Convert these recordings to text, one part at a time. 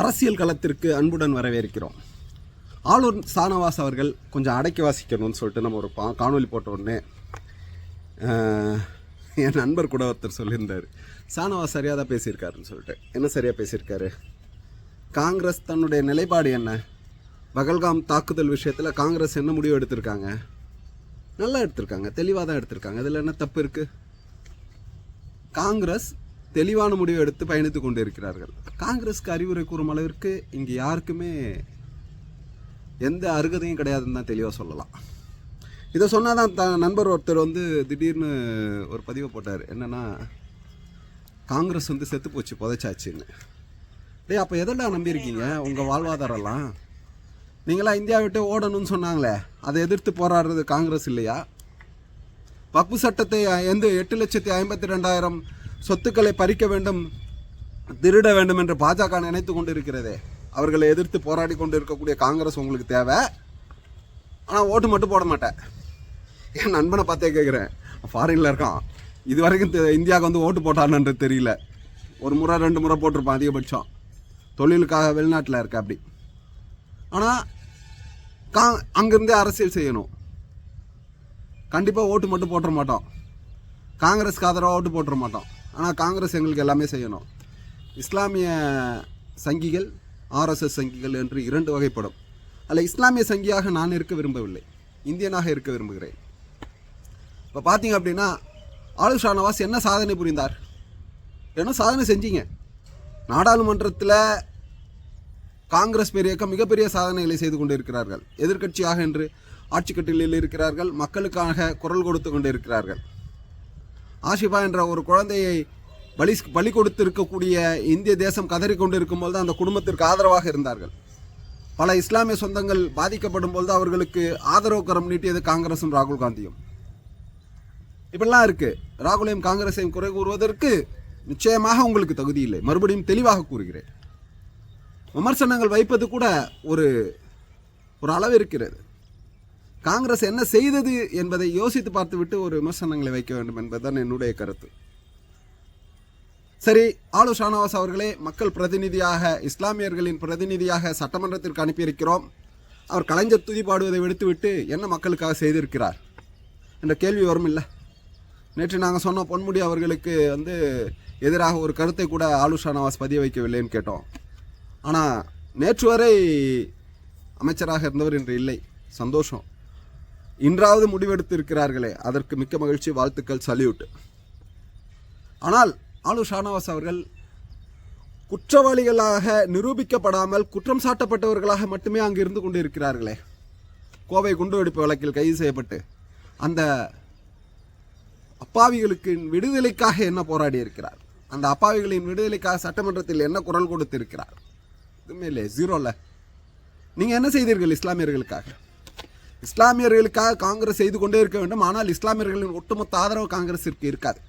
அரசியல் களத்திற்கு அன்புடன் வரவேற்கிறோம். ஆளுநர் சானவாஸ் அவர்கள் கொஞ்சம் அடக்கி வாசிக்கணும்னு சொல்லிட்டு நம்ம ஒரு பா காணொலி போட்ட உடனே என் நண்பர் கூட ஒருத்தர் சொல்லியிருந்தார். சானவாஸ் சரியாக தான் பேசியிருக்காருன்னு சொல்லிட்டு. என்ன சரியாக பேசியிருக்காரு? காங்கிரஸ் தன்னுடைய நிலைப்பாடு என்ன? பகல்காம் தாக்குதல் விஷயத்தில் காங்கிரஸ் என்ன முடிவு எடுத்திருக்காங்க? நல்லா எடுத்திருக்காங்க தெளிவாக தான் எடுத்திருக்காங்க. இதில் என்ன தப்பு இருக்குது காங்கிரஸ் தெளிவான முடிவு எடுத்து பயணித்து கொண்டு இருக்கிறார்கள் காங்கிரஸ்க்கு அறிவுரை கூறும் அளவிற்கு இங்கே யாருக்குமே எந்த அருகதையும் கிடையாதுன்னு தான் தெளிவாக சொல்லலாம். இதை சொன்னால் தான் த நண்பர் ஒருத்தர் வந்து திடீர்னு ஒரு பதிவை போட்டார். என்னென்னா காங்கிரஸ் வந்து செத்து போச்சு புதைச்சாச்சுன்னு. டேய் அப்போ எதெல்லாம் நம்பியிருக்கீங்க? உங்கள் வாழ்வாதாரம்லாம்? நீங்களாம் இந்தியா விட்டு ஓடணும்னு சொன்னாங்களே அதை எதிர்த்து போராடுறது காங்கிரஸ் இல்லையா? வக்பு சட்டத்தை எந்த எட்டு லட்சத்தி ஐம்பத்தி ரெண்டாயிரம் சொத்துக்களை பறிக்க வேண்டும் திருட வேண்டும் என்று பாஜக நினைத்து கொண்டு இருக்கிறதே அவர்களை எதிர்த்து போராடி கொண்டு இருக்கக்கூடிய காங்கிரஸ் உங்களுக்கு தேவை. ஆனால் ஓட்டு மட்டும் போட மாட்டேன். என் நண்பனை பார்த்தே கேட்குறேன் ஃபாரினில் இருக்கான். இது வரைக்கும் தெ- இந்தியாவுக்கு வந்து ஓட்டு போட்டான்னு தெரியல. ஒரு முறை ரெண்டு முறை போட்டிருப்பான் அதிகபட்சம். தொழிலுக்காக வெளிநாட்டில் இருக்க அப்படி. ஆனால் கா அங்கேருந்தே அரசியல் செய்யணும். கண்டிப்பாக ஓட்டு மட்டும் போட்டுற மாட்டோம். காங்கிரஸ்க்கு ஆதரவாக ஓட்டு போட்டுற மாட்டோம். ஆனால் காங்கிரஸ் எங்களுக்கு எல்லாமே செய்யணும். இஸ்லாமிய சங்கிகள் ஆர்எஸ்எஸ் சங்கிகள் என்று இரண்டு வகைப்படும். அதில் இஸ்லாமிய சங்கியாக நான் இருக்க விரும்பவில்லை. இந்தியனாக இருக்க விரும்புகிறேன். இப்போ பார்த்தீங்க அப்படின்னா ஆளு ஷானவாஸ் என்ன சாதனை புரிந்தார்? என்ன சாதனை செஞ்சீங்க? நாடாளுமன்றத்தில் காங்கிரஸ் பேர் இயக்கம் மிகப்பெரிய சாதனைகளை செய்து கொண்டிருக்கிறார்கள். எதிர்க்கட்சியாக என்று ஆட்சிக்கட்டிலில் இருக்கிறார்கள். மக்களுக்காக குரல் கொடுத்து கொண்டிருக்கிறார்கள். ஆஷிபா என்ற ஒரு குழந்தையை பலி பலி கொடுத்திருக்கக்கூடிய இந்திய தேசம் கதறி கொண்டிருக்கும் தான் அந்த குடும்பத்திற்கு ஆதரவாக இருந்தார்கள். பல இஸ்லாமிய சொந்தங்கள் பாதிக்கப்படும் பொழுது அவர்களுக்கு ஆதரவு கரம் நீட்டியது காங்கிரசும் ராகுல் காந்தியும். இப்படிலாம் இருக்குது ராகுலையும் காங்கிரஸையும் குறை கூறுவதற்கு நிச்சயமாக உங்களுக்கு தகுதி இல்லை. மறுபடியும் தெளிவாக கூறுகிறேன். விமர்சனங்கள் வைப்பது கூட ஒரு ஒரு அளவு இருக்கிறது. காங்கிரஸ் என்ன செய்தது என்பதை யோசித்து பார்த்துவிட்டு ஒரு விமர்சனங்களை வைக்க வேண்டும் என்பதுதான் என்னுடைய கருத்து. சரி ஆலு ஷானவாஸ் அவர்களே மக்கள் பிரதிநிதியாக இஸ்லாமியர்களின் பிரதிநிதியாக சட்டமன்றத்திற்கு அனுப்பியிருக்கிறோம். அவர் கலைஞர் துதி பாடுவதை விடுத்துவிட்டு என்ன மக்களுக்காக செய்திருக்கிறார்? என்ற கேள்வி வரும் இல்லை. நேற்று நாங்கள் சொன்ன பொன்முடி அவர்களுக்கு வந்து எதிராக ஒரு கருத்தை கூட ஆலு ஷானவாஸ் பதிய வைக்கவில்லைன்னு கேட்டோம். ஆனால் நேற்று வரை அமைச்சராக இருந்தவர் இன்று இல்லை. சந்தோஷம். இன்றாவது முடிவெடுத்திருக்கிறார்களே. அதற்கு மிக்க மகிழ்ச்சி வாழ்த்துக்கள் சல்யூட். ஆனால் ஆலு ஷானவாஸ் அவர்கள் குற்றவாளிகளாக நிரூபிக்கப்படாமல் குற்றம் சாட்டப்பட்டவர்களாக மட்டுமே அங்கு இருந்து கொண்டு இருக்கிறார்களே கோவை குண்டுவெடிப்பு வழக்கில் கைது செய்யப்பட்டு அந்த அப்பாவிகளுக்கு விடுதலைக்காக என்ன போராடி இருக்கிறார் அந்த அப்பாவிகளின் விடுதலைக்காக சட்டமன்றத்தில் என்ன குரல் கொடுத்திருக்கிறார்? எதுவுமே இல்லை ஜீரோல நீங்கள் என்ன செய்தீர்கள் இஸ்லாமியர்களுக்காக? இஸ்லாமியர்களுக்காக காங்கிரஸ் செய்து கொண்டே இருக்க வேண்டும். ஆனால் இஸ்லாமியர்களின் ஒட்டுமொத்த ஆதரவு காங்கிரஸிற்கு இருக்காது.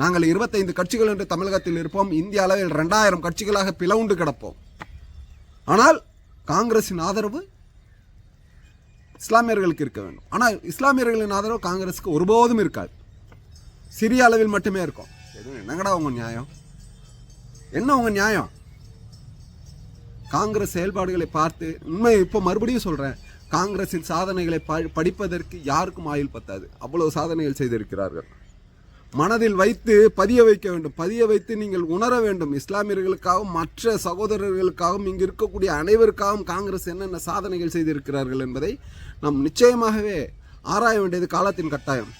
நாங்கள் இருபத்தைந்து கட்சிகள் என்று தமிழகத்தில் இருப்போம். இந்திய அளவில் ரெண்டாயிரம் கட்சிகளாக பிளவுண்டு கிடப்போம். ஆனால் காங்கிரஸின் ஆதரவு இஸ்லாமியர்களுக்கு இருக்க வேண்டும். ஆனால் இஸ்லாமியர்களின் ஆதரவு காங்கிரஸுக்கு ஒருபோதும் இருக்காது. சிறிய அளவில் மட்டுமே இருக்கும். எதுவும் என்னங்கடா உங்கள் நியாயம்? என்ன உங்கள் நியாயம்? காங்கிரஸ் செயல்பாடுகளை பார்த்து உண்மை இப்போ மறுபடியும் சொல்கிறேன் காங்கிரஸின் சாதனைகளை ப படிப்பதற்கு யாருக்கும் ஆயுள் பத்தாது. அவ்வளவு சாதனைகள் செய்திருக்கிறார்கள். மனதில் வைத்து பதிய வைக்க வேண்டும். பதிய வைத்து நீங்கள் உணர வேண்டும். இஸ்லாமியர்களுக்காகவும் மற்ற சகோதரர்களுக்காகவும் இங்கு இருக்கக்கூடிய அனைவருக்காகவும் காங்கிரஸ் என்னென்ன சாதனைகள் செய்திருக்கிறார்கள் என்பதை நாம் நிச்சயமாகவே ஆராய வேண்டியது காலத்தின் கட்டாயம்.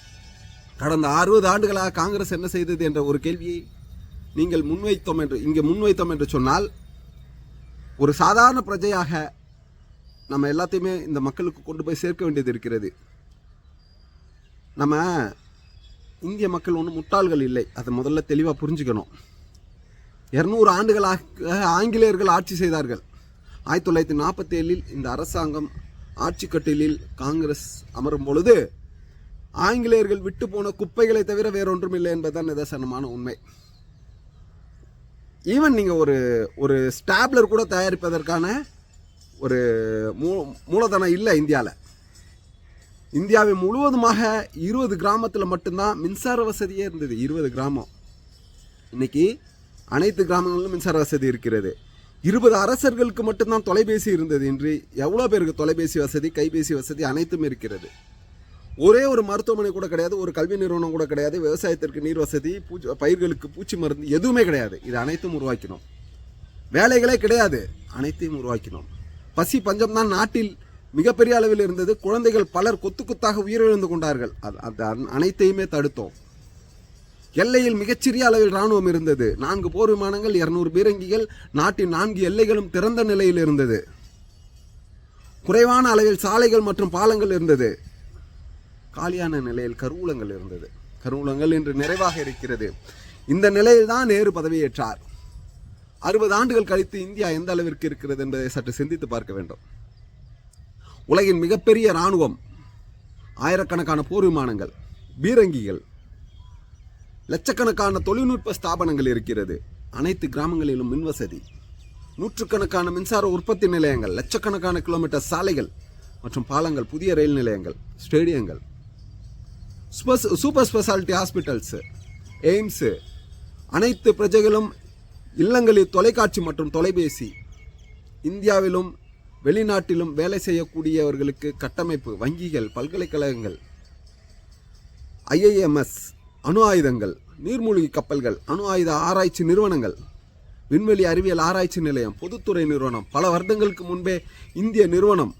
கடந்த அறுபது ஆண்டுகளாக காங்கிரஸ் என்ன செய்தது என்ற ஒரு கேள்வியை நீங்கள் முன்வைத்தோம் என்று இங்கே முன்வைத்தோம் என்று சொன்னால் ஒரு சாதாரண பிரஜையாக நம்ம எல்லாத்தையுமே இந்த மக்களுக்கு கொண்டு போய் சேர்க்க வேண்டியது இருக்கிறது. நம்ம இந்திய மக்கள் ஒன்றும் முட்டாள்கள் இல்லை. அதை முதல்ல தெளிவாக புரிஞ்சுக்கணும். இரநூறு ஆண்டுகளாக ஆங்கிலேயர்கள் ஆட்சி செய்தார்கள். ஆயிரத்தி தொள்ளாயிரத்தி நாற்பத்தி ஏழில் இந்த அரசாங்கம் ஆட்சி கட்டிலில் காங்கிரஸ் அமரும் பொழுது ஆங்கிலேயர்கள் விட்டு போன குப்பைகளை தவிர வேறொன்றும் இல்லை என்பதுதான் நிதர்சனமான உண்மை. ஈவன் நீங்கள் ஒரு ஒரு ஸ்டாப்லர் கூட தயாரிப்பதற்கான ஒரு மூ மூலதனம் இல்லை இந்தியாவில் இந்தியாவை முழுவதுமாக இருபது கிராமத்தில் மட்டும்தான் மின்சார வசதியே இருந்தது இருபது கிராமம். இன்னைக்கு அனைத்து கிராமங்களிலும் மின்சார வசதி இருக்கிறது. இருபது அரசர்களுக்கு மட்டும்தான் தொலைபேசி இருந்தது இன்று. எவ்வளோ பேருக்கு தொலைபேசி வசதி கைபேசி வசதி அனைத்தும் இருக்கிறது. ஒரே ஒரு மருத்துவமனை கூட கிடையாது ஒரு கல்வி நிறுவனம் கூட கிடையாது விவசாயத்திற்கு நீர் வசதி பூச்சி பயிர்களுக்கு பூச்சி மருந்து எதுவுமே கிடையாது. இது அனைத்தும் உருவாக்கினோம். வேலைகளே கிடையாது அனைத்தையும் உருவாக்கினோம். பசி பஞ்சம் தான் நாட்டில் மிகப்பெரிய அளவில் இருந்தது. குழந்தைகள் பலர் கொத்து கொத்தாக உயிரிழந்து கொண்டார்கள். அது அனைத்தையுமே தடுத்தோம். எல்லையில் மிகச்சிறிய அளவில் இராணுவம் இருந்தது. நான்கு போர் விமானங்கள் இருநூறு பீரங்கிகள் நாட்டின் நான்கு எல்லைகளும் திறந்த நிலையில் இருந்தது. குறைவான அளவில் சாலைகள் மற்றும் பாலங்கள் இருந்தது. காலியான நிலையில் கருவூலங்கள் இருந்தது. கருவூலங்கள் இன்று நிறைவாக இருக்கிறது. இந்த நிலையில் தான் நேரு பதவியேற்றார். அறுபது ஆண்டுகள் கழித்து இந்தியா எந்த அளவிற்கு இருக்கிறது என்பதை சற்று சிந்தித்து பார்க்க வேண்டும். உலகின் மிகப்பெரிய இராணுவம் ஆயிரக்கணக்கான போர் விமானங்கள் பீரங்கிகள் லட்சக்கணக்கான தொழில்நுட்ப ஸ்தாபனங்கள் இருக்கிறது. அனைத்து கிராமங்களிலும் மின்வசதி நூற்றுக்கணக்கான மின்சார உற்பத்தி நிலையங்கள் லட்சக்கணக்கான கிலோமீட்டர் சாலைகள் மற்றும் பாலங்கள் புதிய ரயில் நிலையங்கள் ஸ்டேடியங்கள் சூப்பர் ஸ்பெஷாலிட்டி ஹாஸ்பிட்டல்ஸு எய்ம்ஸு அனைத்து பிரஜைகளும் இல்லங்களில் தொலைக்காட்சி மற்றும் தொலைபேசி. இந்தியாவிலும் வெளிநாட்டிலும் வேலை செய்யக்கூடியவர்களுக்கு கட்டமைப்பு வங்கிகள் பல்கலைக்கழகங்கள் ஐஐஎம்எஸ் அணு ஆயுதங்கள் நீர்மூழ்கி கப்பல்கள் அணு ஆயுத ஆராய்ச்சி நிறுவனங்கள் விண்வெளி அறிவியல் ஆராய்ச்சி நிலையம் பொதுத்துறை நிறுவனம் பல வருடங்களுக்கு முன்பே இந்திய நிறுவனம்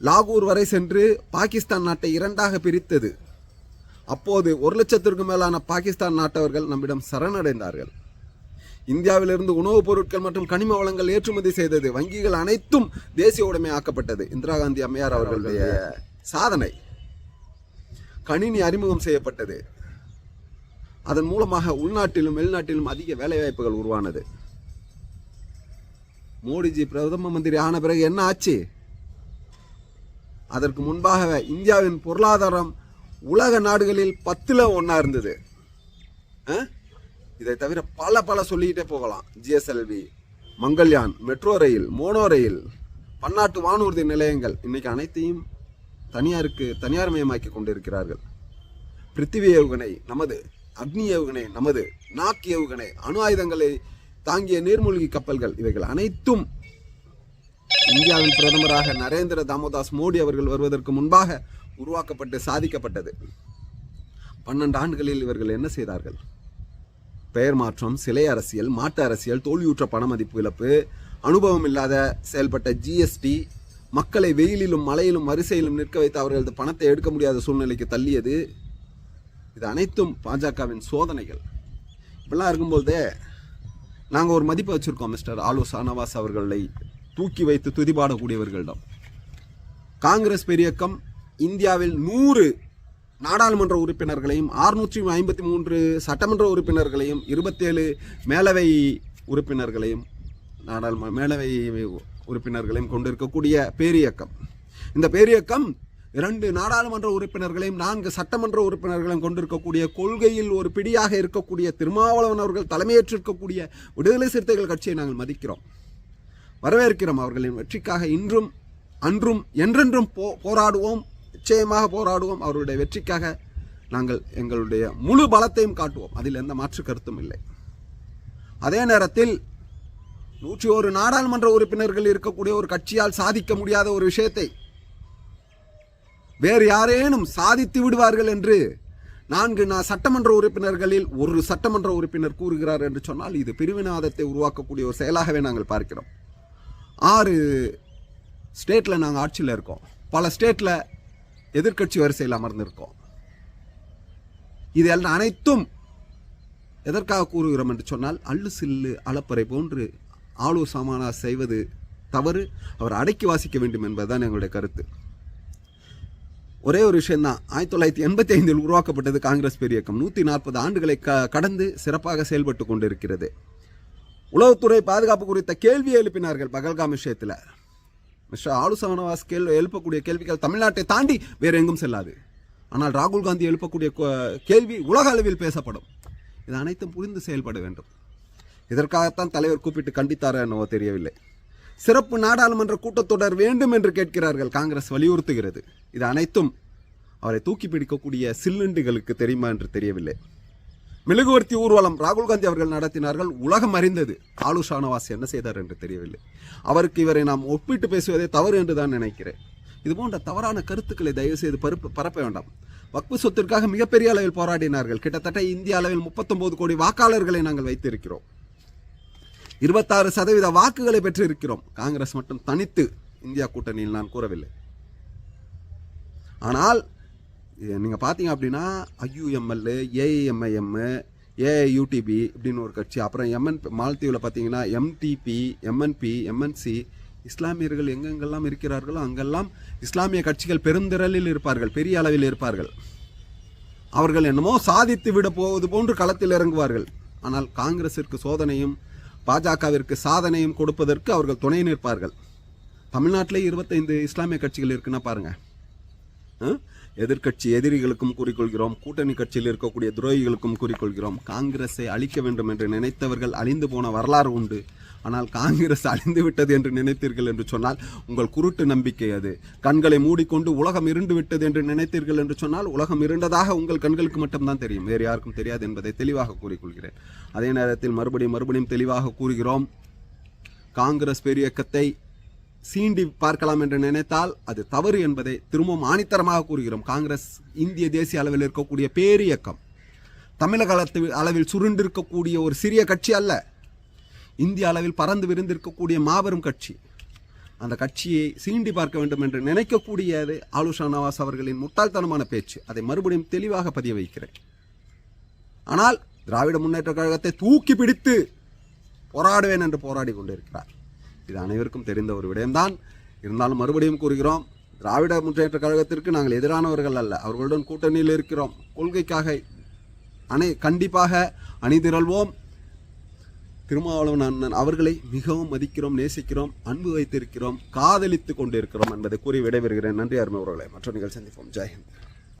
லாகூர் வரை சென்று பாகிஸ்தான் நாட்டை இரண்டாக பிரித்தது. அப்போது ஒரு லட்சத்திற்கும் மேலான பாகிஸ்தான் நாட்டவர்கள் நம்மிடம் சரணடைந்தார்கள். இந்தியாவிலிருந்து உணவுப் பொருட்கள் மற்றும் கனிம வளங்கள் ஏற்றுமதி செய்தது வங்கிகள் அனைத்தும் தேசிய உடைமை ஆக்கப்பட்டது. இந்திரா காந்தி அம்மையார் அவர்களுடைய சாதனை கணினி அறிமுகம் செய்யப்பட்டது. அதன் மூலமாக உள்நாட்டிலும் வெளிநாட்டிலும் அதிக வேலைவாய்ப்புகள் உருவானது. மோடிஜி பிரதம மந்திரி ஆன பிறகு என்ன ஆச்சு? அதற்கு முன்பாக இந்தியாவின் பொருளாதாரம் உலக நாடுகளில் பத்தில் ஒன்றா இருந்தது. ஆ? இதை தவிர பல பல சொல்லிக்கிட்டே போகலாம். ஜிஎஸ்எல்வி மங்கள்யான் மெட்ரோ ரயில் மோனோ ரயில் பன்னாட்டு வானூர்தி நிலையங்கள் இன்னைக்கு அனைத்தையும் தனியாருக்கு தனியார் மயமாக்கி கொண்டிருக்கிறார்கள். பிருத்திவி ஏவுகணை நமது அக்னி ஏவுகணை நமது நாக் ஏவுகணை அணு ஆயுதங்களை தாங்கிய நீர்மூழ்கி கப்பல்கள் இவைகள் அனைத்தும் இந்தியாவின் பிரதமராக நரேந்திர தாமோதாஸ் மோடி அவர்கள் வருவதற்கு முன்பாக உருவாக்கப்பட்டு சாதிக்கப்பட்டது. பன்னெண்டு ஆண்டுகளில் இவர்கள் என்ன செய்தார்கள்? பெயர் மாற்றம் சிலை அரசியல் மாட்டு அரசியல் தோல்வியுற்ற பண மதிப்பு இழப்பு அனுபவம் இல்லாத செயல்பட்ட ஜிஎஸ்டி மக்களை வெயிலிலும் மழையிலும் வரிசையிலும் நிற்க வைத்து அவர்களது பணத்தை எடுக்க முடியாத சூழ்நிலைக்கு தள்ளியது. இது அனைத்தும் பாஜகவின் சோதனைகள். இப்படிலாம் இருக்கும்போதே நாங்கள் ஒரு மதிப்பை வச்சுருக்கோம் மிஸ்டர் ஆலோ சானவாஸ் அவர்களை தூக்கி வைத்து துதிபாடக்கூடியவர்களிடம். காங்கிரஸ் பெரியக்கம் இந்தியாவில் நூறு நாடாளுமன்ற உறுப்பினர்களையும் அறுநூற்றி ஐம்பத்தி மூன்று சட்டமன்ற உறுப்பினர்களையும் இருபத்தேழு மேலவை உறுப்பினர்களையும் நாடாளுமன்ற மேலவை உறுப்பினர்களையும் கொண்டிருக்கக்கூடிய பேரியக்கம். இந்த பேரியக்கம் இரண்டு நாடாளுமன்ற உறுப்பினர்களையும் நான்கு சட்டமன்ற உறுப்பினர்களையும் கொண்டிருக்கக்கூடிய கொள்கையில் ஒரு பிடியாக இருக்கக்கூடிய திருமாவளவன் அவர்கள் தலைமையேற்றிருக்கக்கூடிய விடுதலை சிறுத்தைகள் கட்சியை நாங்கள் மதிக்கிறோம். வரவேற்கிறோம் அவர்களின் வெற்றிக்காக இன்றும் அன்றும் என்றென்றும் போ போராடுவோம். நிச்சயமாக போராடுவோம். அவருடைய வெற்றிக்காக நாங்கள் எங்களுடைய முழு பலத்தையும் காட்டுவோம். அதில் எந்த மாற்று கருத்தும் இல்லை. அதே நேரத்தில் நூற்றி ஒரு நாடாளுமன்ற உறுப்பினர்கள் இருக்கக்கூடிய ஒரு கட்சியால் சாதிக்க முடியாத ஒரு விஷயத்தை வேறு யாரேனும் சாதித்து விடுவார்கள் என்று நான்கு நான் சட்டமன்ற உறுப்பினர்களில் ஒரு சட்டமன்ற உறுப்பினர் கூறுகிறார் என்று சொன்னால் இது பிரிவினாதத்தை உருவாக்கக்கூடிய ஒரு செயலாகவே நாங்கள் பார்க்கிறோம். ஆறு ஸ்டேட்டில் நாங்கள் ஆட்சியில் இருக்கோம். பல ஸ்டேட்டில் எதிர்க்கட்சி வரிசையில் அமர்ந்திருக்கோம். இது அனைத்தும் எதற்காக கூறுகிறோம் என்று சொன்னால் அள்ளு சில்லு அளப்பறை போன்று ஆளு சமானா செய்வது தவறு. அவர் அடக்கி வாசிக்க வேண்டும் என்பதுதான் எங்களுடைய கருத்து. ஒரே ஒரு விஷயம்தான். ஆயிரத்தி தொள்ளாயிரத்தி எண்பத்தி ஐந்தில் உருவாக்கப்பட்டது காங்கிரஸ் பெரியக்கம். நூற்றி நாற்பது ஆண்டுகளை க கடந்து சிறப்பாக செயல்பட்டு கொண்டிருக்கிறது. உளவுத்துறை பாதுகாப்பு குறித்த கேள்வியை எழுப்பினார்கள் பகல்காம் விஷயத்தில். மிஸ்டர் ஆலுசவனவாஸ் கேள்வி எழுப்பக்கூடிய கேள்விகள் தமிழ்நாட்டை தாண்டி வேறு எங்கும் செல்லாது. ஆனால் ராகுல் காந்தி எழுப்பக்கூடிய கேள்வி உலக அளவில் பேசப்படும். இது அனைத்தும் புரிந்து செயல்பட வேண்டும். இதற்காகத்தான் தலைவர் கூப்பிட்டு கண்டித்தாரா என்னவோ தெரியவில்லை. சிறப்பு நாடாளுமன்ற கூட்டத்தொடர் வேண்டும் என்று கேட்கிறார்கள் காங்கிரஸ் வலியுறுத்துகிறது. இது அனைத்தும் அவரை தூக்கி பிடிக்கக்கூடிய சில்லுண்டுகளுக்கு தெரியுமா என்று தெரியவில்லை. மெழுகுவர்த்தி ஊர்வலம் ராகுல் காந்தி அவர்கள் நடத்தினார்கள் உலகம் அறிந்தது. ஆலு ஷானவாஸ் என்ன செய்தார் என்று தெரியவில்லை. அவருக்கு இவரை நாம் ஒப்பிட்டு பேசுவதே தவறு என்று தான் நினைக்கிறேன். இது போன்ற தவறான கருத்துக்களை தயவு செய்து பருப்பு பரப்ப வேண்டாம். வக்பு சொத்திற்காக மிகப்பெரிய அளவில் போராடினார்கள். கிட்டத்தட்ட இந்திய அளவில் 39 கோடி வாக்காளர்களை நாங்கள் வைத்திருக்கிறோம். இருபத்தாறு சதவீத வாக்குகளை பெற்றிருக்கிறோம். காங்கிரஸ் மட்டும் தனித்து இந்தியா கூட்டணியில் நான் கூறவில்லை. ஆனால் நீங்கள் பார்த்தீங்க அப்படின்னா ஐயூஎம்எல் ஏஐஎம்ஐஎம் ஏஐயூடிபி இப்படின்னு ஒரு கட்சி. அப்புறம் எம்என் மாலத்தீவில் பார்த்தீங்கன்னா எம்டிபி எம்என்பி எம்என்சி இஸ்லாமியர்கள் எங்கெங்கெல்லாம் இருக்கிறார்களோ அங்கெல்லாம் இஸ்லாமிய கட்சிகள் பெருந்திரலில் இருப்பார்கள் பெரிய அளவில் இருப்பார்கள். அவர்கள் என்னமோ சாதித்து விட போவது போன்று களத்தில் இறங்குவார்கள். ஆனால் காங்கிரஸிற்கு சோதனையும் பாஜகவிற்கு சாதனையும் கொடுப்பதற்கு அவர்கள் துணை நிற்பார்கள். தமிழ்நாட்டிலே இருபத்தைந்து இஸ்லாமிய கட்சிகள் இருக்குன்னா பாருங்கள் எதிர்க்கட்சி எதிரிகளுக்கும் கூறிக்கொள்கிறோம் கூட்டணி கட்சியில் இருக்கக்கூடிய துரோகிகளுக்கும் கூறிக்கொள்கிறோம். காங்கிரஸை அழிக்க வேண்டும் என்று நினைத்தவர்கள் அழிந்து போன வரலாறு உண்டு. ஆனால் காங்கிரஸ் அழிந்து விட்டது என்று நினைத்தீர்கள் என்று சொன்னால் உங்கள் குருட்டு நம்பிக்கை அது. கண்களை மூடிக்கொண்டு உலகம் இருண்டு விட்டது என்று நினைத்தீர்கள் என்று சொன்னால் உலகம் இருண்டதாக உங்கள் கண்களுக்கு மட்டும்தான் தெரியும். வேறு யாருக்கும் தெரியாது என்பதை தெளிவாக கூறிக்கொள்கிறேன். அதே நேரத்தில் மறுபடியும் மறுபடியும் தெளிவாக கூறுகிறோம். காங்கிரஸ் பேரியக்கத்தை சீண்டி பார்க்கலாம் என்று நினைத்தால் அது தவறு என்பதை திரும்பவும் ஆணித்தரமாக கூறுகிறோம். காங்கிரஸ் இந்திய தேசிய அளவில் இருக்கக்கூடிய பேரியக்கம். தமிழக அளத்து- அளவில் சுருண்டிருக்கக்கூடிய ஒரு சிறிய கட்சி அல்ல. இந்திய அளவில் பறந்து விரிந்திருக்கக்கூடிய மாபெரும் கட்சி. அந்த கட்சியை சீண்டி பார்க்க வேண்டும் என்று நினைக்கக்கூடியது ஆலுஷா நவாஸ் அவர்களின் முட்டாள்தனமான பேச்சு. அதை மறுபடியும் தெளிவாக பதிய வைக்கிறேன். ஆனால் திராவிட முன்னேற்ற கழகத்தை தூக்கி பிடித்து போராடுவேன் என்று போராடி கொண்டிருக்கிறார். இது அனைவருக்கும் தெரிந்த ஒரு விடயம்தான். இருந்தாலும் மறுபடியும் கூறுகிறோம் திராவிட முன்னேற்ற கழகத்திற்கு நாங்கள் எதிரானவர்கள் அல்ல அவர்களுடன் கூட்டணியில் இருக்கிறோம். கொள்கைக்காக அணை கண்டிப்பாக அணிதிரள்வோம். திருமாவளவன் அண்ணன் அவர்களை மிகவும் மதிக்கிறோம் நேசிக்கிறோம் அன்பு வைத்திருக்கிறோம் காதலித்து கொண்டிருக்கிறோம் என்பதை கூறி விடைபெறுகிறேன். நன்றி அருமை உறவுகளை. மற்ற நிகழ்ச்சி சந்திப்போம். ஜெயஹிந்த்